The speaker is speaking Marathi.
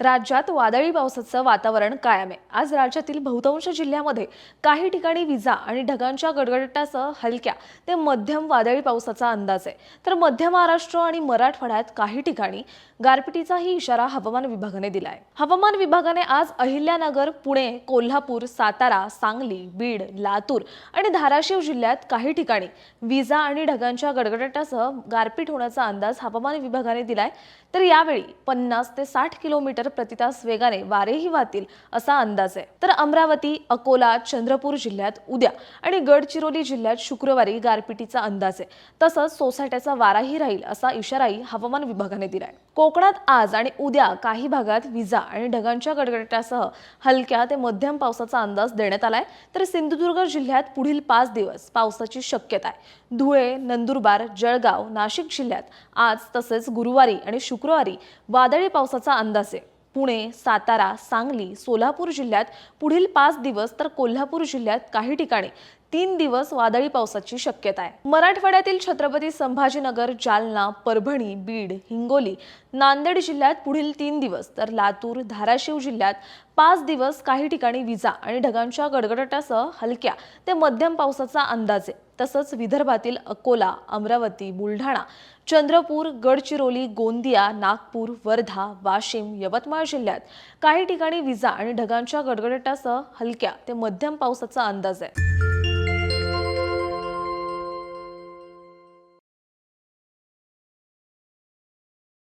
राज्यात वादळी पावसाचं वातावरण कायम आहे. आज राज्यातील बहुतांश जिल्ह्यामध्ये काही ठिकाणी विजा आणि ढगांच्या गडगडाटासह हलक्या ते मध्यम वादळी पावसाचा अंदाज आहे. तर मध्य महाराष्ट्र आणि मराठवाड्यात काही ठिकाणी गारपिटीचाही इशारा हवामान विभागाने दिलाय. हवामान विभागाने आज अहिल्यानगर पुणे कोल्हापूर सातारा सांगली बीड लातूर आणि धाराशिव जिल्ह्यात काही ठिकाणी विजा आणि ढगांच्या गडगडाटासह गारपीट होण्याचा अंदाज हवामान विभागाने दिलाय. तर यावेळी पन्नास ते साठ किलोमीटर किलोमीटर प्रतितास वेगाने वारेही वाहतील असा अंदाज आहे. तर अमरावती अकोला चंद्रपूर जिल्ह्यात उद्या आणि गडचिरोली जिल्ह्यात शुक्रवारी गारपिटीचा अंदाज आहे. तसंच सोसाट्याचा वाराही राहील असा इशाराही हवामान विभागाने दिलाय. कोकणात आज आणि उद्या काही भागात विजा आणि ढगांच्या गडगडाटासह हलक्या ते मध्यम पावसाचा अंदाज देण्यात आलाय. तर सिंधुदुर्ग जिल्ह्यात पुढील पाच दिवस पावसाची शक्यता आहे. धुळे नंदुरबार जळगाव नाशिक जिल्ह्यात आज तसेच गुरुवारी आणि शुक्रवारी वादळी पावसाचा अंदाज आहे. पुणे सातारा सांगली सोलापूर जिल्ह्यात पुढील पाच दिवस तर कोल्हापूर जिल्ह्यात काही ठिकाणी तीन दिवस वादळी पावसाची शक्यता आहे. मराठवाड्यातील छत्रपती संभाजीनगर जालना परभणी बीड हिंगोली नांदेड जिल्ह्यात पुढील तीन दिवस तर लातूर धाराशिव जिल्ह्यात पाच दिवस काही ठिकाणी विजा आणि ढगांच्या गडगडाटासह हलक्या ते मध्यम पावसाचा अंदाज आहे. तसंच विदर्भातील अकोला अमरावती बुलढाणा चंद्रपूर गडचिरोली गोंदिया नागपूर वर्धा वाशिम यवतमाळ जिल्ह्यात काही ठिकाणी विजा आणि ढगांच्या गडगडाटासह हलक्या ते मध्यम पावसाचा अंदाज आहे.